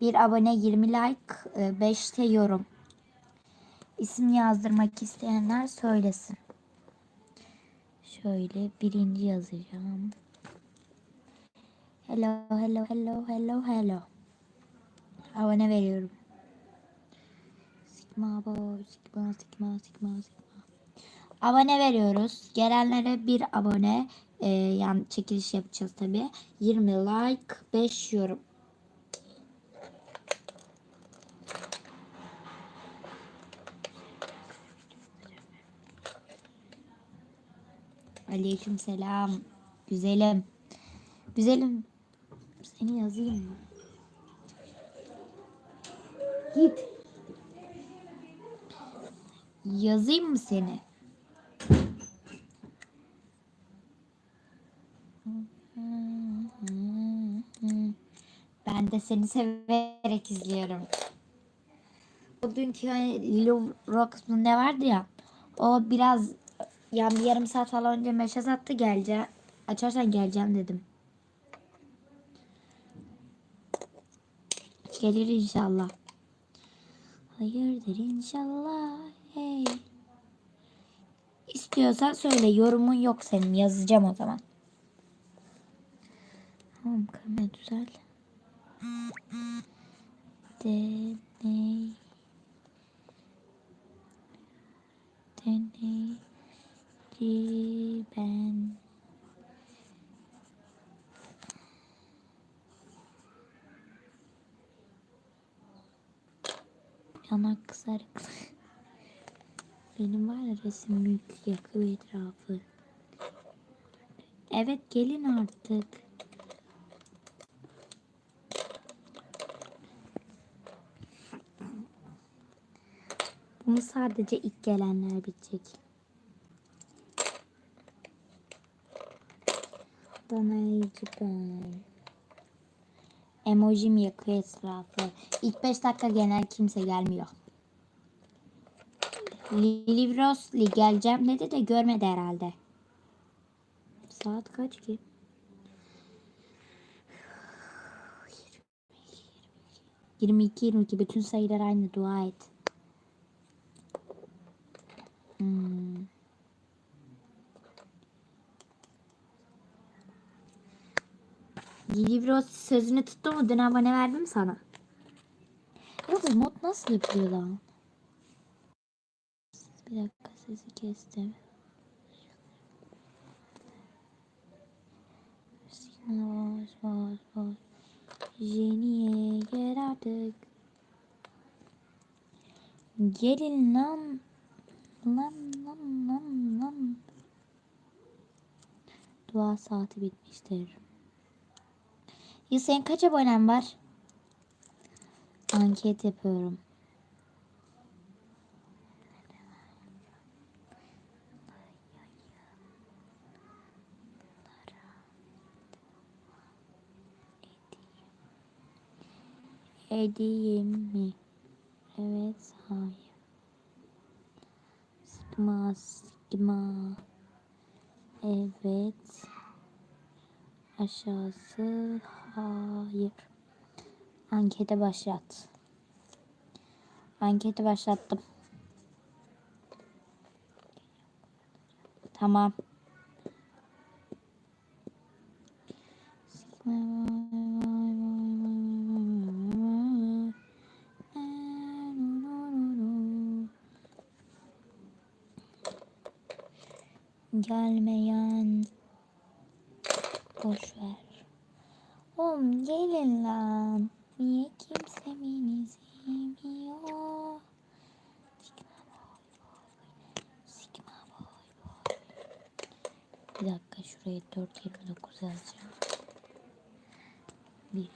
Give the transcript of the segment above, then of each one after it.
Bir abone 20 like 5 de yorum. İsim yazdırmak isteyenler söylesin. Şöyle birinci yazacağım. Hello, hello, hello, hello, hello. Abone veriyorum. Sigma sigma, sigma, sigma, sigma. Abone veriyoruz. Gelenlere bir abone. Ee, yani çekiliş yapacağız tabi. 20 like, 5 yorum. Aleyküm selam. Güzelim. Güzelim. Seni yazayım mı? Git. Yazayım mı seni? Ben de seni severek izliyorum. O dünkü hani Lilo ne vardı ya. O biraz yani bir yarım saat falan önce mesaj attı geleceğim. Açarsan geleceğim dedim. Gelir inşallah. Hayırdır inşallah. Hey. İstiyorsan söyle. Yorumun yok senin. Yazacağım o zaman. Tamam kamera düzel. Deney. Ben. Yanak kızarık. Benim var ya resim mülk yakıyor etrafı. Evet gelin artık. Bunu sadece ilk gelenler bilecek. Danayıcı ben. Emojim yakıyor etrafı. İlk 5 dakika genel kimse gelmiyor. Livrosli geleceğim dedi de görmedi herhalde. Saat kaç ki? 22 22 bütün sayılar aynı dua et. Hmm. Livros sözünü tuttu mu? Dün abone verdim sana. Yalnız mod nasıl yapılıyor lan? Bir dakika sesi kestim. Boş boş boş. Jeniye gel artık. Gelin lan. Lan lan lan lan. Dua saati bitmiştir. Ya senin kaç abonen var? Anket yapıyorum. Edeyim mi? Evet, hayır. Sigma, sigma. Evet. Aşağısı hayır. Ankete başlat. Anketi başlattım. Tamam. Gelmeyen boş ver. Oğlum gelin lan. Niye kimse beni sevmiyor? Sigma boy boy. Bir dakika şuraya 4.29 yazacağım. Bir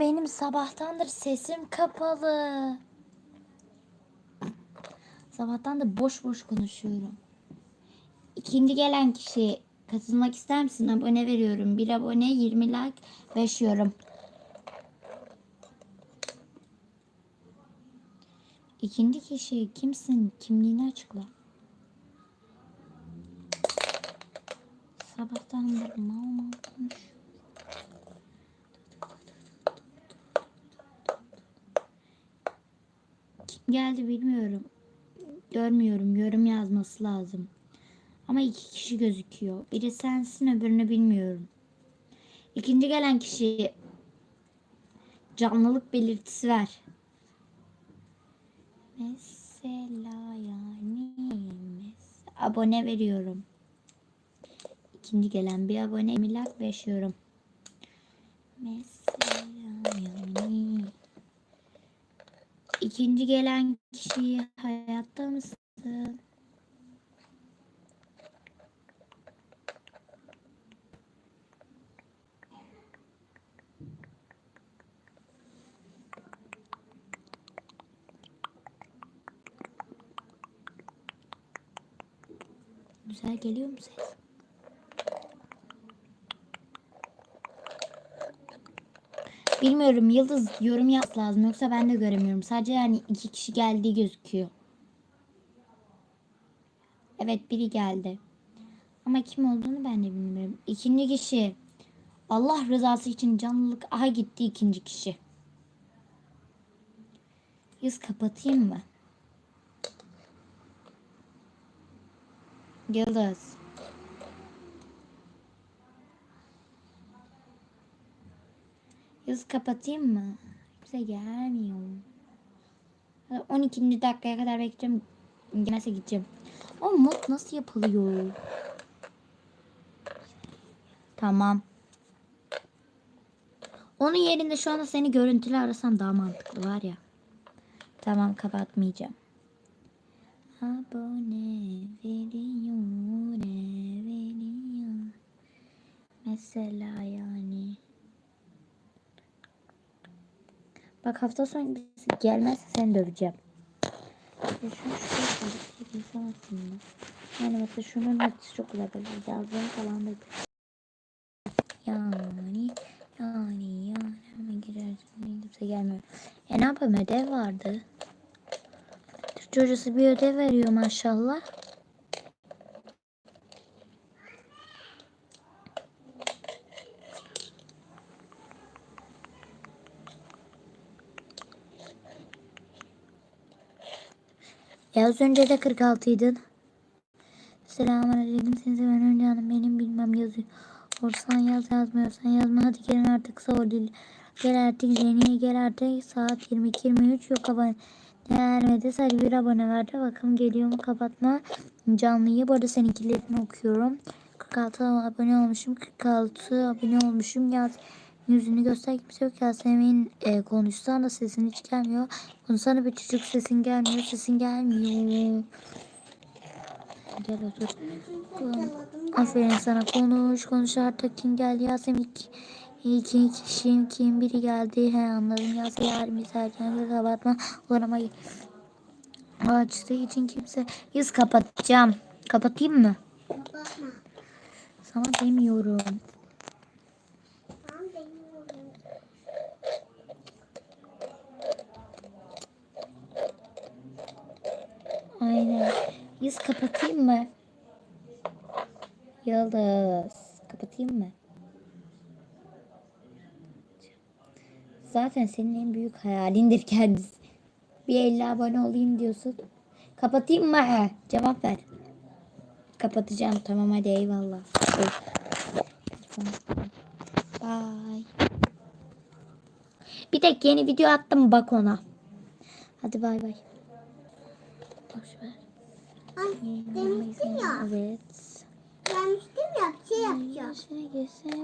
Benim sabahtandır sesim kapalı. Sabahtandır boş boş konuşuyorum. İkinci gelen kişi katılmak ister misin? Abone veriyorum. Bir abone 20 like 5 yorum. İkinci kişi kimsin? Kimliğini açıkla. Sabahtandır mal mal konuşuyor. Geldi bilmiyorum. Görmüyorum. Yorum yazması lazım. Ama iki kişi gözüküyor. Biri sensin öbürünü bilmiyorum. İkinci gelen kişi canlılık belirtisi ver. Mesela yani mes- abone veriyorum. İkinci gelen bir abone milak yaşıyorum. Mesela yani İkinci gelen kişi hayatta mısın? Güzel geliyor mu ses? Bilmiyorum Yıldız yorum yap lazım yoksa ben de göremiyorum. Sadece yani iki kişi geldiği gözüküyor. Evet biri geldi. Ama kim olduğunu ben de bilmiyorum. İkinci kişi Allah rızası için canlılık aha gitti ikinci kişi. Yüz kapatayım mı? Yıldız. Yüz kapatayım mı? Kimse gelmiyor. 12. dakikaya kadar bekleyeceğim. Gelmezse gideceğim. O mod nasıl yapılıyor? Tamam. Onun yerinde şu anda seni görüntülü arasam daha mantıklı var ya. Tamam kapatmayacağım. Abone veriyor, veriyor. Mesela yani. Bak hafta sonu gelmezse seni döveceğim. Ya şunu şuraya diye insan aslında. Yani mesela şunun hepsi çok güzel böyle yazdığım falan da yani yani yani ama girersin kimse gelmiyor. E ne yapayım ödev vardı. Türkçe hocası bir ödev veriyor maşallah. Ya az önce de 46 iydin. Selamünaleyküm. Seni seven önce hanım benim bilmem yazıyor. Orsan yaz yazmıyorsan yazma. Hadi gelin artık sağ değil. Gel artık Jenny'e gel artık. Saat 22-23 yok abone. Gelmedi. Sadece bir abone verdi. Bakalım geliyor mu kapatma. Canlıyı. Bu arada seninkilerini okuyorum. 46 abone olmuşum. 46 abone olmuşum. Yaz yüzünü göster kimse yok. Yasemin e, konuşsan da sesin hiç gelmiyor. Konuşsana bir çocuk sesin gelmiyor. Sesin gelmiyor. Gel otur. Aferin sana konuş konuş artık kim geldi Yasemin iki, iki kişi kim biri geldi he anladım Yasemin yarın serken kapatma uğrama açtığı için kimse yüz kapatacağım kapatayım mı Kapatma. sana demiyorum. Aynen yüz kapatayım mı Yıldız kapatayım mı Zaten senin en büyük hayalindir kendisi. Bir 50 abone olayım diyorsun. Kapatayım mı? Cevap ver. Kapatacağım. Tamam hadi eyvallah. Bye. Bir tek yeni video attım bak ona. Hadi bay bay. Boş ver. Ay demiştim ya. Evet. Demiştim ya bir şey yapacağım. Yaşına geçse